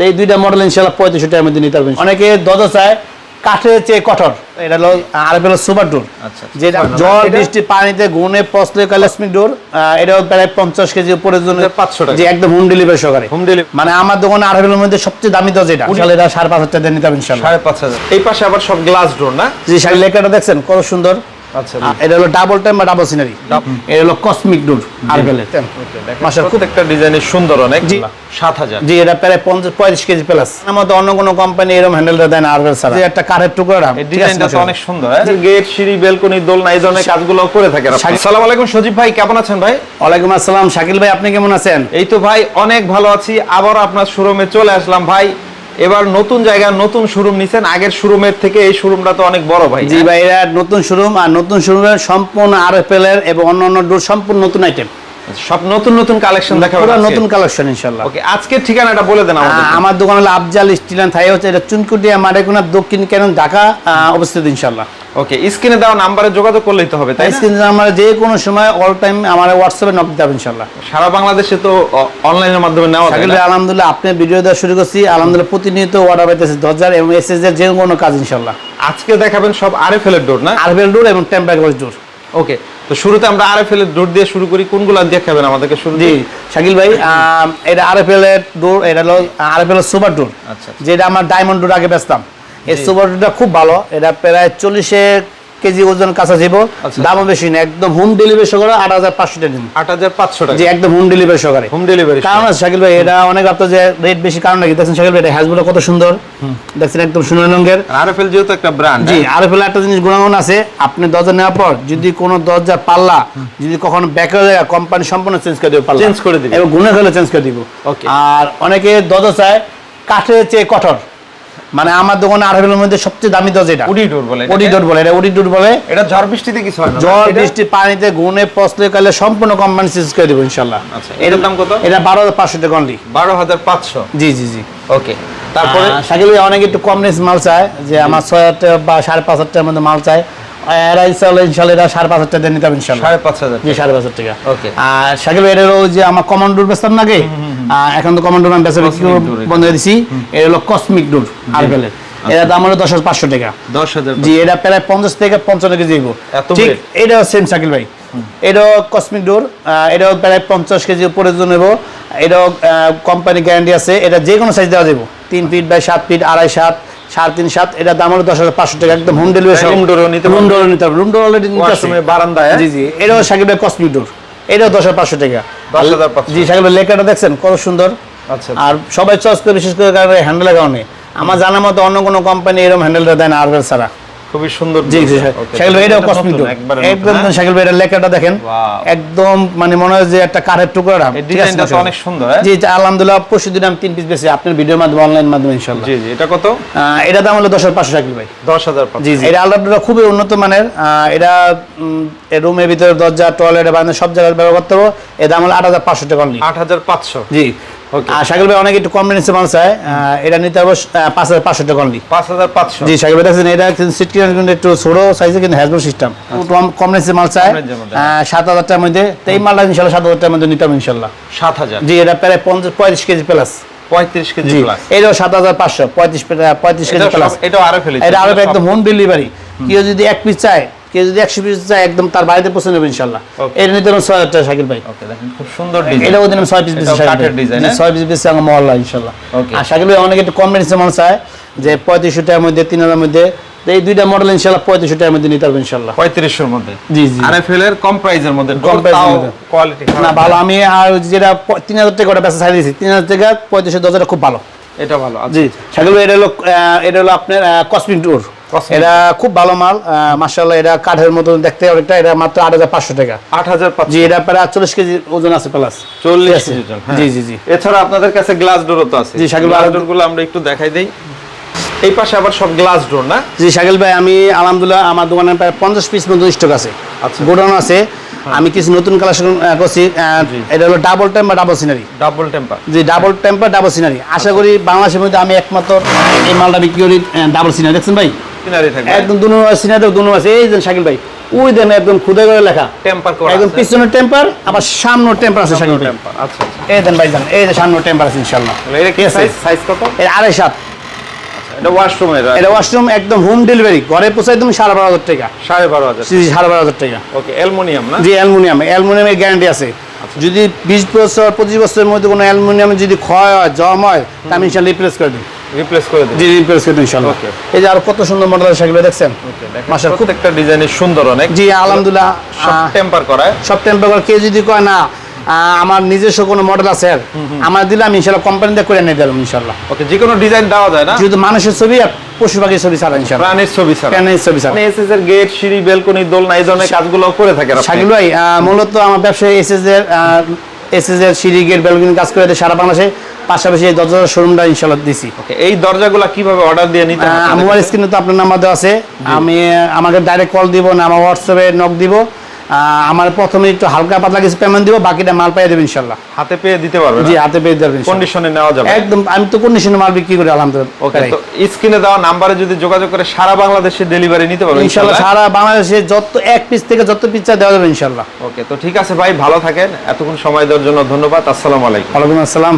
তো এই দুইটা মডেল ইনশাল্লাহ পঁয়ত্রিশশো টাকার মধ্যে নিতে পারবেন। অনেকে দরজা চায় কাঠের চেয়ে কঠোর। এটা হলো আর হলো সুপার ডোর। আচ্ছা, আচ্ছা। যেটা জল বৃষ্টি পানিতে গুনে পচলে কালাসমিক ডোর এটাও প্রায় পঞ্চাশ কেজি উপরের জন্য। 500 টাকা। যে একদম হোম ডেলিভারি সহকারে। হোম ডেলিভারি মানে আমার দোকানে আরবেলের মধ্যে সবচেয়ে দামি দরজা এটা। ইনশাল্লাহ এটা সাড়ে পাঁচ হাজার টাকা নিতে পারবেন সাড়ে পাঁচ হাজার। এই পাশে আবার সব গ্লাস ডোর না? যে শাড়ি লেখাটা দেখছেন কত সুন্দর। আচ্ছা আহ, এটা হলো ডাবল টাইম বা ডাবল সিনারি এটা হলো কসমিক ডোর আরবেলের মাশাআল্লাহ, প্রত্যেকটা ডিজাইনের সুন্দর অনেক জি। সাত হাজার। জি এটা প্রায় পঞ্চাশ পঁয়ত্রিশ কেজি প্লাস আমার অন্য কোনো কোম্পানি এরকম হ্যান্ডেলটা দেয় না আরবেল ছাড়া। একটা কাঠের টুকরা এই ডিজাইনটা অনেক সুন্দর গেট সিঁড়ি বেলকনি দোলনা এই ধরনের কাজগুলো করে। আলাইকুম সজীব ভাই কেমন আছেন ভাই? ওয়ালাইকুম আসসালাম শাকিল ভাই আপনি কেমন আছেন? এই তো ভাই অনেক ভালো আছি। আবার আপনার শোরুমে চলে আসলাম ভাই। এবার নতুন জায়গা, নতুন শোরুম নিছেন। আগের শোরুমের থেকে এই শোরুমটা তো অনেক বড় ভাই। জি ভাই নতুন শোরুম আর নতুন শোরুমের সম্পূর্ণ আরএফএল এর এবং অন্যান্য ডোর সম্পূর্ণ নতুন আইটেম সব নতুন নতুন কালেকশন দেখাবো পুরো নতুন কালেকশন ইনশাল্লাহ ওকে আজকের ঠিকানাটা বলে দেন আমাদের আমার দোকান হলো আফজাল স্টিল অ্যান্ড থাই হচ্ছে এটা চুনকুটিয়া মারেকুনা দক্ষিণ ক্যানন ঢাকা অবস্থিত ইনশাল্লাহ ওকে স্ক্রিনে দেওয়া নাম্বারে যোগাযোগ করলেই তো হবে তাই? স্ক্রিন আমরা যে কোনো সময় অল টাইম আমার হোয়াটসঅ্যাপে নক ইনশাল্লাহ সারা বাংলাদেশে তো অনলাইনের মাধ্যমে নেওয়া যায় আলহামদুলিল্লাহ আপনি ভিডিও দেওয়া শুরু করছি আলহামদুলিল্লাহ প্রতিনিয়ত অর্ডার পাইতেছে এবং এসএস এর যে কোনো কাজ ইনশাল্লাহ আজকে দেখাবেন সব আরএফএল এর ডোর না? আরবেল ডোর এবং টেম্পার গ্লাস ডোর ওকে তো শুরুতে আমরা আর আরএফএল এর দৌড় দিয়ে শুরু করি। কোনগুলো দিয়ে দেখাবেন আমাদেরকে শুরু জি শাকিল ভাই এটা আরএফএল এর দৌড় এটা হলো আর আরএফএল এর সুপার ডোর আচ্ছা। যেটা আমার ডায়মন্ড ডোর আগে বেচতাম। এই সুপার ডোরটা খুব ভালো। এটা প্রায় চল্লিশে কেজি ওজন কাঁচা যাব আচ্ছা। দামও বেশি না একদম হোম ডেলিভারি সহকারে আট হাজার পাঁচশো টাকা দিন। আট হাজার পাঁচশো টাকা। একদম হোম ডেলিভারি সহকারে। হোম ডেলিভারি কারণ আছে শাকিল ভাই এটা অনেক আপনার যে রেট বেশি কারণ নাকি? দেখছেন শাকিল ভাই এটা হ্যাজগুলো কত সুন্দর। দেখছেন একদম সোনালী রঙের। আরএফএল যেহেতু একটা ব্র্যান্ড জি আর ফেলে একটা জিনিস গুণাগুণ আছে আপনি দরজা নেওয়ার পর যদি কোনো দরজা পাল্লা যদি কখনো ব্যাক হয়ে যায় কোম্পানি সম্পূর্ণ চেঞ্জ করে দেবে পাল্লা। Change করে দিবে। এবং গুণে হলে চেঞ্জ করে দিব. আর অনেকে দরজা চায় কাঠের চেয়ে কঠোর। মানে আমার দোকানে আর মধ্যে সবচেয়ে দামি দরজা এটা। উডি ডোর বলে উড়ি ডোর বলে এটা ওডি ডোর বলে। এটা ঝড় বৃষ্টিতে কিছু হয় না জল বৃষ্টি পানিতে গুনে পচলে কালে সম্পূর্ণ কোম্পানি সিজ করে দেবো ইনশাল্লাহ আচ্ছা, এর দাম কত? এটা বারো হাজার পাঁচশো টাকা অনলি বারো হাজার পাঁচশো? জি জি জি। ওকে তারপরে? ভাই অনেকে একটু কম রেঞ্জ মাল চায় যে আমার ছয় হাজার টাকা বা সাড়ে পাঁচ হাজার টাকার মধ্যে মাল চায়। ইনশাল্লাহ এটা সাড়ে পাঁচ হাজার টাকা নিতে হবে সাড়ে পাঁচ হাজার জি সাড়ে পাঁচ হাজার টাকা. আর ভাই এটা হলো যে আমার কমান্ডোর বেচতাম নাকি এখন তো কমান্ডোর আমি বেচা বিক্রি এটা। বন্ধ করে দিছি। এটা হলো কসমিক ডোর আরবেলের এটা দাম হলো দশ হাজার পাঁচশো টাকা। দশ হাজার জি এটা প্রায় পঞ্চাশ থেকে পঞ্চান্ন কেজি দিব ঠিক? এটাও সেম শাকিল ভাই। এটাও কসমিক ডোর এটাও প্রায় পঞ্চাশ কেজি উপরে জন্য নেব এটাও কোম্পানি গ্যারান্টি আছে। এটা যে কোনো সাইজ দেওয়া যাব তিন ফিট বাই সাত ফিট আড়াই সাত। সাড়ে তিন সাত এটা দাম হলো দশ হাজার পাঁচশো টাকা একদম হোম ডেলিভারি Room door নিতে রুম ডোর নিতে হবে রুম ডোর অলরেডি নিতে বারান্দায় হ্যাঁ? জি জি। এটাও কসমিক ডোর এটাও দশ হাজার পাঁচশো টাকা। 10,500 জি শাকিব লেখাটা দেখছেন? কত সুন্দর। আচ্ছা। আর সবাই চয়েস করে বিশেষ করে কারণে হ্যান্ডেলের কারণে। আমার জানার মতো অন্য কোনো কোম্পানি এরকম হ্যান্ডেলটা দেয় না আরভেল ছাড়া। খুবই সুন্দর জি জি শাকিল ভাই এটাও এটা কসমিক একদম হ্যাঁ? শাকিল ভাই লেখাটা দেখেন। একদম মানে মনে হয় যে একটা কাঠের টুকরা ডিজাইনটা তো অনেক সুন্দর হ্যাঁ? জি আলহামদুলিল্লাহ পরশু দিন আমি তিন পিস বেশি আপনার ভিডিওর মাধ্যমে অনলাইন মাধ্যমে ইনশাল্লাহ জি জি এটা কত? এটা দাম হলো দশ হাজার পাঁচশো শাকিল ভাই। জি জি। এটা আলাদা খুবই উন্নত মানের। এটা রুমের ভিতরে দরজা টয়লেট বারান্দা সব জায়গায় ব্যবহার করতে পারব। এর দাম হলো আট হাজার পাঁচশো টাকা অনলি আট হাজার পাঁচশো। জি. আর শাকিল ভাই অনেকে একটু কম রেঞ্জে মাল চায় এটা নিতে হবে পাঁচ হাজার পাঁচশো টাকা অনলি পাঁচ হাজার পাঁচশো। জি শাকিল ভাই দেখছেন এটা কিন্তু সিট কিন্তু একটু ছোট সাইজে কিন্তু হ্যাজবোর্ড সিস্টেম কম কম রেঞ্জে মাল চায় সাত হাজার টাকার মধ্যে তো এই মালটা ইনশাল্লাহ সাত হাজার টাকার মধ্যে নিতে হবে ইনশাল্লাহ। সাত হাজার। জি এটা প্রায় পঞ্চাশ পঁয়ত্রিশ কেজি প্লাস পঁয়ত্রিশ কেজি প্লাস এটাও সাত হাজার পাঁচশো পঁয়ত্রিশ পঁয়ত্রিশ কেজি প্লাস এটাও আরও ফেলেছি। এটা আরও একদম হোম। ডেলিভারি কেউ যদি এক পিস চায় কেউ যদি একশো পিস চায় একদম তার বাড়িতে পৌঁছে নেবে ইনশাল্লাহ. এটা নিতে হবে ছয় হাজার টাকা শাকিল ভাই ওকে দেখেন খুব সুন্দর ডিজাইন ছয় পিস? ছয় পিস আমার মহল্লা ইনশাল্লাহ. আর শাকিল ভাই অনেক একটু কম রেঞ্জের মাল চায় যে পঁয়ত্রিশশো টাকার মধ্যে তিন হাজার মধ্যে এই দুইটা মডেল ইনশাল্লাহ পঁয়ত্রিশশো টাকার মধ্যে নিতে হবে ইনশাল্লাহ পঁয়ত্রিশশোর মধ্যে জি, জি। এর কম প্রাইজের মধ্যে কম মধ্যে। কোয়ালিটি না ভালো আমি আর যেটা তিন হাজার টাকা ওটা বেচা ছাড়িয়ে দিয়েছি তিন হাজার টাকা পঁয়ত্রিশশো দশটা খুব ভালো এটা ভালো আচ্ছা জি শাকিল ভাই এটা হলো এটা হলো আপনার কসমিক টুর। এটা খুব ভালো মাল মার্শাল্লাহ এটা কাঠের মতো দেখতে অনেকটা এটা মাত্র আট হাজার পাঁচশো টাকা। আট হাজার জি এটা প্রায় আটচল্লিশ কেজি ওজন আছে প্লাস। চল্লিশ হ্যাঁ। জি, জি, জি। এছাড়া আপনাদের কাছে গ্লাস ডোরও তো আছে। জি, গ্লাস আরো- গুলো আমরা একটু দেখাই দেই। এই পাশে আবার সব গ্লাস ডোর না? জি শাকিল ভাই আমি আলহামদুলিল্লাহ আমার দোকানে প্রায় পঞ্চাশ পিস মতো স্টক আছে। আচ্ছা। গোডাউন আছে। আমি কিছু নতুন কালেকশন করছি এটা হলো double temper double scenery. Double temper. জি ডাবল টেম্পার ডাবল সিনারি। আশা করি বাংলাদেশের মধ্যে আমি একমাত্র এই মালটা বিক্রি করি ডাবল সিনারি। দেখছেন ভাই? সিনারি থাকবে। একদম দুনো সিনাতে দুনো আছে এই দেন শাকিল ভাই ওই দেন একদম খুদে করে লেখা। টেম্পার করা একদম পিছনের টেম্পার আবার সামনের টেম্পার আছে শাকিল ভাই। আচ্ছা আচ্ছা। এই দেন ভাই জান এই যে সামনের টেম্পার আছে ইনশাআল্লাহ। এটা কি সাইজ সাইজ কত? এর আড়াই সাত। এটা ওয়াশরুমের এটা ওয়াশরুম একদম হোম ডেলিভারি ঘরে তুমি সাড়ে বারো হাজার টাকা। সাড়ে বারো হাজার। সাড়ে বারো হাজার টাকা। ওকে অ্যালুমিনিয়াম না? জি অ্যালুমিনিয়াম অ্যালুমিনিয়ামের গ্যারান্টি আছে। যদি বিশ বছর পঁচিশ বছরের মধ্যে কোনো অ্যালুমিনিয়াম যদি ক্ষয় হয় জম হয় তা আমি ইনশাল্লাহ রিপ্লেস করে দিই রিপ্লেস করে দিন। জি রিপ্লেস করে দিই ইনশাল্লাহ এই যে আর কত সুন্দর মডেল সেগুলো দেখছেন? মাসা প্রত্যেকটা ডিজাইনের সুন্দর অনেক। জি আলহামদুলিল্লাহ সব টেম্পার করা সব টেম্পার কেউ যদি কয় না আমার নিজস্ব কোনো মডেল আছে আমার দিলে আমি ইনশাল্লাহ কোম্পানি দিয়ে করে নিয়ে দিলাম ইনশাল্লাহ ওকে যে কোনো ডিজাইন দেওয়া যায় না? শুধু মানুষের ছবি আর পশু পাখির ছবি ছাড়া ইনশাল্লাহ প্রাণীর ছবি ছাড়া। প্যানের ছবি ছাড়া। এসএস এর গেট সিঁড়ি বেলকনি দোলনা এই ধরনের কাজগুলো করে থাকে মূলত আমার ব্যবসায়ী এসএস এর এসএস এর সিঁড়ি গেট বেলগুনি কাজ করে সারা বাংলাদেশে পাশাপাশি এই দরজা শোরুমটা ইনশাল্লাহ দিছি। এই দরজাগুলো কীভাবে অর্ডার দিয়ে নিতে মোবাইল স্ক্রিনে তো আপনার নাম্বার দেওয়া আছে। আমি আমাকে ডাইরেক্ট কল দিব না আমার হোয়াটসঅ্যাপে নক দিব। আমার প্রথমে একটু হালকা পাতলা কিছু পেমেন্ট দিব বাকিটা মাল পাই দেবেন ইনশাল্লাহ। হাতে পেয়ে দিতে পারবে জি হাতে পেয়ে দেবেন কন্ডিশনে নেওয়া যাবে। একদম আমি তো কন্ডিশনে মাল বিক্রি করি আলহামদুলিল্লাহ। ওকে তো স্ক্রিনে দেওয়া নাম্বারে যদি যোগাযোগ করে সারা বাংলাদেশে ডেলিভারি নিতে পারবে ইনশাল্লাহ ইনশাআল্লাহ সারা বাংলাদেশে যত এক পিস থেকে যত পিস দেওয়া যাবে ইনশাল্লাহ। ওকে তো ঠিক আছে ভাই ভালো থাকেন। এতক্ষণ সময় দেওয়ার জন্য ধন্যবাদ। আসসালামু আলাইকুম। ওয়ালাইকুম আসসালাম।